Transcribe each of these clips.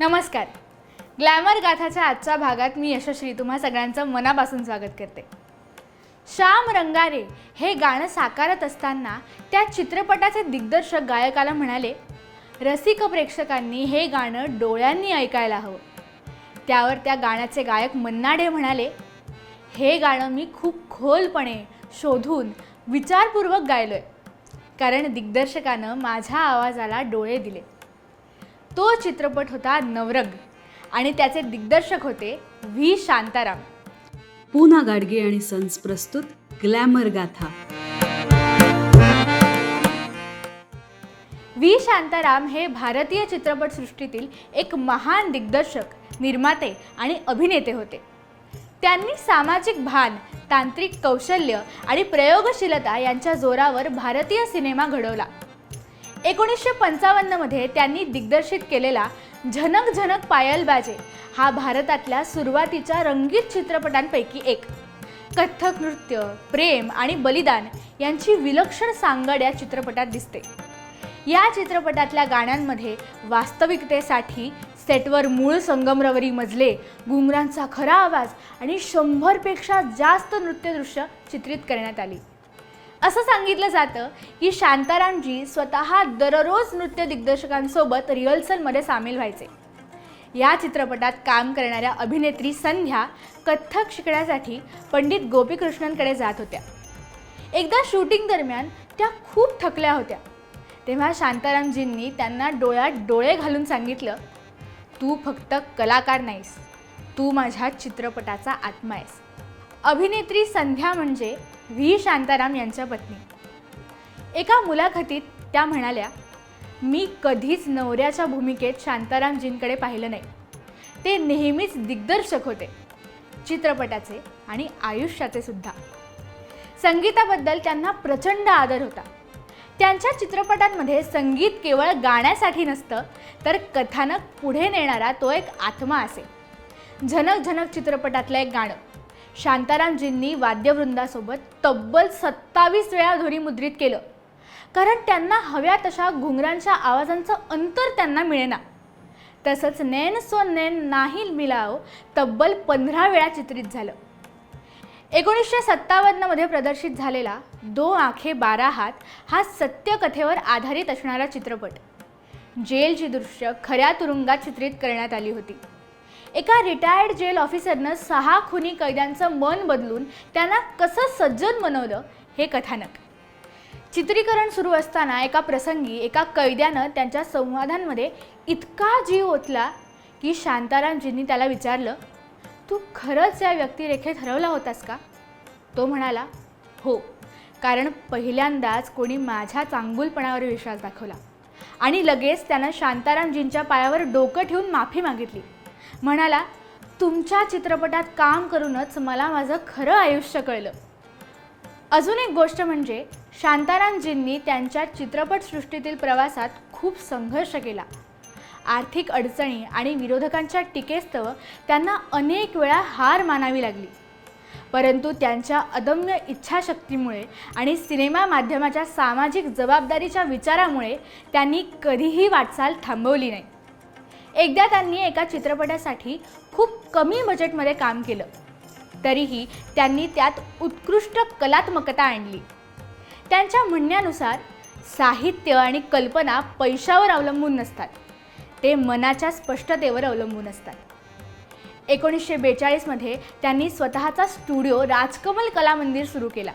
नमस्कार. ग्लॅमर गाथाच्या आजच्या भागात मी यशस्वी तुम्हा सगळ्यांचं मनापासून स्वागत करते. श्याम रंगारे हे गाणं साकारत असताना त्या चित्रपटाचे दिग्दर्शक गायकाला म्हणाले रसिक प्रेक्षकांनी हे गाणं डोळ्यांनी ऐकायला हवं. त्यावर त्या गाण्याचे गायक मन्नाडे म्हणाले हे गाणं मी खूप खोलपणे शोधून विचारपूर्वक गायलो आहे कारण दिग्दर्शकानं माझ्या आवाजाला डोळे दिले. तो चित्रपट होता नवरंग आणि त्याचे दिग्दर्शक होते व्ही. शांताराम. पूना गाडगे आणि सन्स प्रस्तुत ग्लॅमर गाथा. व्ही. शांताराम हे भारतीय चित्रपटसृष्टीतील एक महान दिग्दर्शक निर्माते आणि अभिनेते होते. त्यांनी सामाजिक भान तांत्रिक कौशल्य आणि प्रयोगशीलता यांच्या जोरावर भारतीय सिनेमा घडवला. एकोणीसशे पंचावन्नमध्ये त्यांनी दिग्दर्शित केलेला झनक झनक पायल बाजे हा भारतातल्या सुरुवातीच्या रंगीत चित्रपटांपैकी एक. कथ्थक नृत्य प्रेम आणि बलिदान यांची विलक्षण सांगड या चित्रपटात दिसते. या चित्रपटातल्या गाण्यांमध्ये वास्तविकतेसाठी सेटवर मूळ संगमरवरी मजले घुंगरांचा खरा आवाज आणि शंभरपेक्षा जास्त नृत्यदृश्य चित्रित करण्यात आली. असं सांगितलं जातं की शांतारामजी स्वतः दररोज नृत्य दिग्दर्शकांसोबत रिहर्सलमध्ये सामील व्हायचे. या चित्रपटात काम करणाऱ्या अभिनेत्री संध्या कथ्थक शिकण्यासाठी पंडित गोपीकृष्णनकडे जात होत्या. एकदा शूटिंग दरम्यान त्या खूप थकल्या होत्या. तेव्हा शांतारामजींनी त्यांना डोळ्यात डोळे घालून सांगितलं तू फक्त कलाकार नाहीस तू माझ्या चित्रपटाचा आत्मा आहेस. अभिनेत्री संध्या म्हणजे व्ही. शांताराम यांच्या पत्नी. एका मुलाखतीत त्या म्हणाल्या मी कधीच नवऱ्याच्या भूमिकेत शांतारामजींकडे पाहिलं नाही. ते नेहमीच दिग्दर्शक होते चित्रपटाचे आणि आयुष्याचे सुद्धा. संगीताबद्दल त्यांना प्रचंड आदर होता. त्यांच्या चित्रपटांमध्ये संगीत केवळ गाण्यासाठी नसतं तर कथानक पुढे नेणारा तो एक आत्मा असे. झनक झनक चित्रपटातलं एक गाणं. शांतारामजींनी वाद्यवृंदासोबत तब्बल सत्तावीस वेळा ध्वनिमुद्रित केलं. कारण त्यांना हव्या तशा घुंगरांच्या आवाजांचं अंतर त्यांना मिळेना. तसंच नैन सो नैन नाही मिलाव तब्बल पंधरा वेळा चित्रित झालं. एकोणीसशे सत्तावन्नमध्ये प्रदर्शित झालेला दो आखे बारा हात हा सत्यकथेवर आधारित असणारा चित्रपट. जेलची दृश्य खऱ्या तुरुंगात चित्रित करण्यात आली होती. एका रिटायर्ड जेल ऑफिसरनं सहा खुनी कैद्यांचं मन बदलून त्यांना कसं सज्जन बनवलं हे कथानक. चित्रीकरण सुरू असताना एका प्रसंगी एका कैद्यानं त्यांच्या संवादांमध्ये इतका जीव ओतला की शांतारामजींनी त्याला विचारलं तू खरंच या व्यक्तिरेखेत हरवला होतास का? तो म्हणाला हो कारण पहिल्यांदाच कोणी माझ्या चांगुलपणावर विश्वास दाखवला आणि लगेच त्यानं शांतारामजींच्या पायावर डोकं ठेवून माफी मागितली. म्हणाला तुमच्या चित्रपटात काम करूनच मला माझं खरं आयुष्य कळलं. अजून एक गोष्ट म्हणजे शांतारामजींनी त्यांच्या चित्रपटसृष्टीतील प्रवासात खूप संघर्ष केला. आर्थिक अडचणी आणि विरोधकांच्या टीकेस्तव त्यांना अनेक वेळा हार मानावी लागली. परंतु त्यांच्या अदम्य इच्छाशक्तीमुळे आणि सिनेमा माध्यमाच्या सामाजिक जबाबदारीच्या विचारामुळे त्यांनी कधीही वाटचाल थांबवली नाही. एकदा त्यांनी एका चित्रपटासाठी खूप कमी बजेटमध्ये काम केलं. तरीही त्यांनी त्यात उत्कृष्ट कलात्मकता आणली. त्यांच्या म्हणण्यानुसार साहित्य आणि कल्पना पैशावर अवलंबून नसतात. ते मनाच्या स्पष्टतेवर अवलंबून असतात. एकोणीसशे बेचाळीसमध्ये त्यांनी स्वतःचा स्टुडिओ राजकमल कला मंदिर सुरू केला.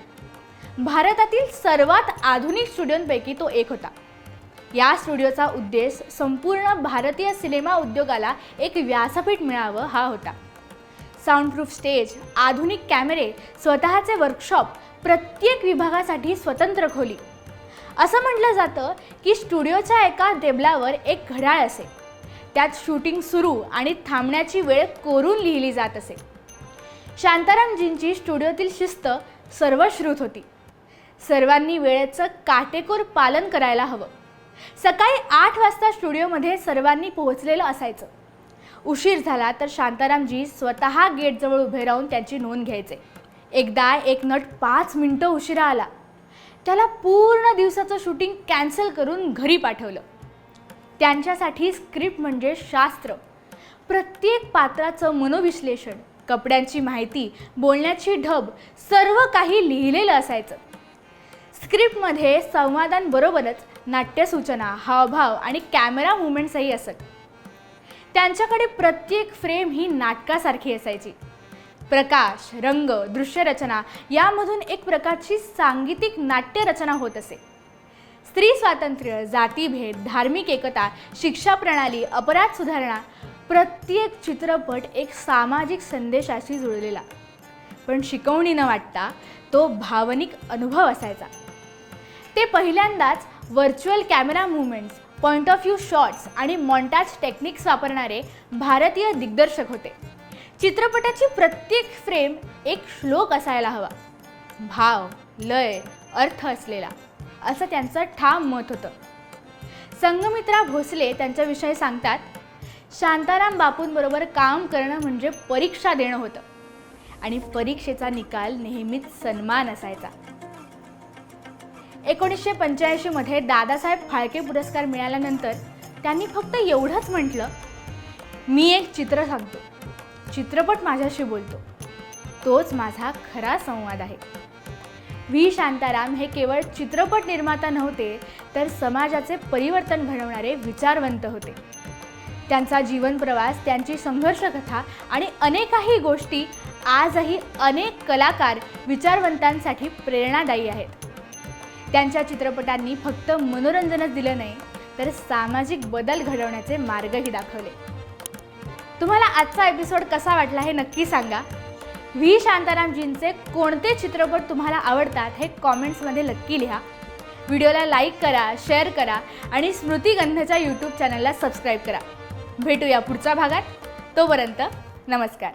भारतातील सर्वात आधुनिक स्टुडिओंपैकी तो एक होता. या स्टुडिओचा उद्देश संपूर्ण भारतीय सिनेमा उद्योगाला एक व्यासपीठ मिळावं हा होता. साऊंडप्रूफ स्टेज आधुनिक कॅमेरे स्वतःचे वर्कशॉप प्रत्येक विभागासाठी स्वतंत्र खोली. असं म्हटलं जातं की स्टुडिओच्या एका टेबलावर एक घड्याळ असे. त्यात शूटिंग सुरू आणि थांबण्याची वेळ कोरून लिहिली जात असे. शांतारामजींची स्टुडिओतील शिस्त सर्वश्रुत होती. सर्वांनी वेळेचं काटेकोर पालन करायला हवं. सकाळी आठ वाजता स्टुडिओमध्ये सर्वांनी पोहोचलेलं असायचं. उशीर झाला तर शांतारामजी स्वतः गेटजवळ उभे राहून त्यांची नोंद घ्यायचे. एकदा एक नट पाच मिनटं उशिरा आला. त्याला पूर्ण दिवसाचं शूटिंग कॅन्सल करून घरी पाठवलं. त्यांच्यासाठी स्क्रिप्ट म्हणजे शास्त्र. प्रत्येक पात्राचं मनोविश्लेषण कपड्यांची माहिती बोलण्याची ढब सर्व काही लिहिलेलं असायचं. स्क्रिप्टमध्ये संवादांबरोबरच नाट्यसूचना हावभाव आणि कॅमेरा मुवमेंट्सही असत. त्यांच्याकडे प्रत्येक फ्रेम ही नाटकासारखी असायची. प्रकाश रंग दृश्यरचना यामधून एक प्रकारची सांगीतिक नाट्यरचना होत असे. स्त्री स्वातंत्र्य जातीभेद धार्मिक एकता शिक्षा प्रणाली अपराध सुधारणा प्रत्येक चित्रपट एक सामाजिक संदेशाशी जुळलेला. पण शिकवणी न वाटता तो भावनिक अनुभव असायचा. ते पहिल्यांदाच virtual camera movements point of view shots आणि मॉन्टाज टेक्निक्स वापरणारे भारतीय दिग्दर्शक होते. चित्रपटाची प्रत्येक फ्रेम एक श्लोक असायला हवा. भाव लय अर्थ असलेला असं त्यांचं ठाम मत होतं. संगमित्रा भोसले त्यांच्याविषयी सांगतात शांताराम बापूंबरोबर काम करणं म्हणजे परीक्षा देणं होतं. आणि परीक्षेचा निकाल नेहमीच सन्मान असायचा. एकोणीसशे पंच्याऐंशीमध्ये दादासाहेब फाळके पुरस्कार मिळाल्यानंतर त्यांनी फक्त एवढंच म्हटलं मी एक चित्र सांगतो. चित्रपट माझ्याशी बोलतो. तोच माझा खरा संवाद आहे. व्ही. शांताराम हे केवळ चित्रपट निर्माता नव्हते तर समाजाचे परिवर्तन घडवणारे विचारवंत होते. त्यांचा जीवनप्रवास त्यांची संघर्षकथा आणि अनेकही गोष्टी आजही अनेक कलाकार विचारवंतांसाठी प्रेरणादायी आहेत. त्यांच्या चित्रपटांनी फक्त मनोरंजनच दिलं नाही तर सामाजिक बदल घडवण्याचे मार्गही दाखवले. तुम्हाला आजचा एपिसोड कसा वाटला हे नक्की सांगा. व्ही. शांतारामजींचे कोणते चित्रपट तुम्हाला आवडतात हे कॉमेंट्समध्ये नक्की लिहा. व्हिडिओला लाईक करा शेअर करा आणि स्मृतिगंधच्या यूट्यूब चॅनलला सबस्क्राईब करा. भेटूया पुढच्या भागात. तोपर्यंत नमस्कार.